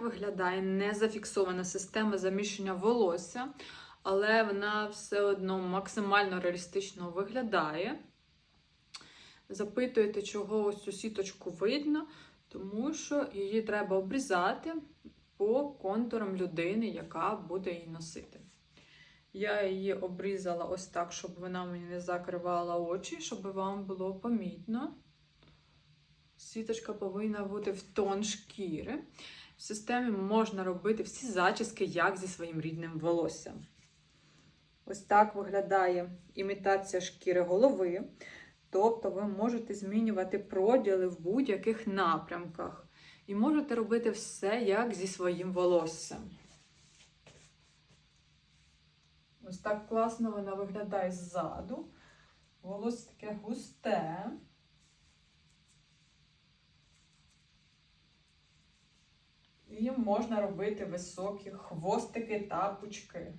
виглядає незафіксована система заміщення волосся, але вона все одно максимально реалістично виглядає. Запитуєте, чого ось цю сіточку видно, тому що її треба обрізати по контурам людини, яка буде її носити. Я її обрізала ось так, щоб вона мені не закривала очі, щоб вам було помітно. Сіточка повинна бути в тон шкіри. В системі можна робити всі зачіски, як зі своїм рідним волоссям. Ось так виглядає імітація шкіри голови. Тобто ви можете змінювати проділи в будь-яких напрямках. І можете робити все як зі своїм волоссям. Ось так класно вона виглядає ззаду. Волосся таке густе. І можна робити високі хвостики та пучки.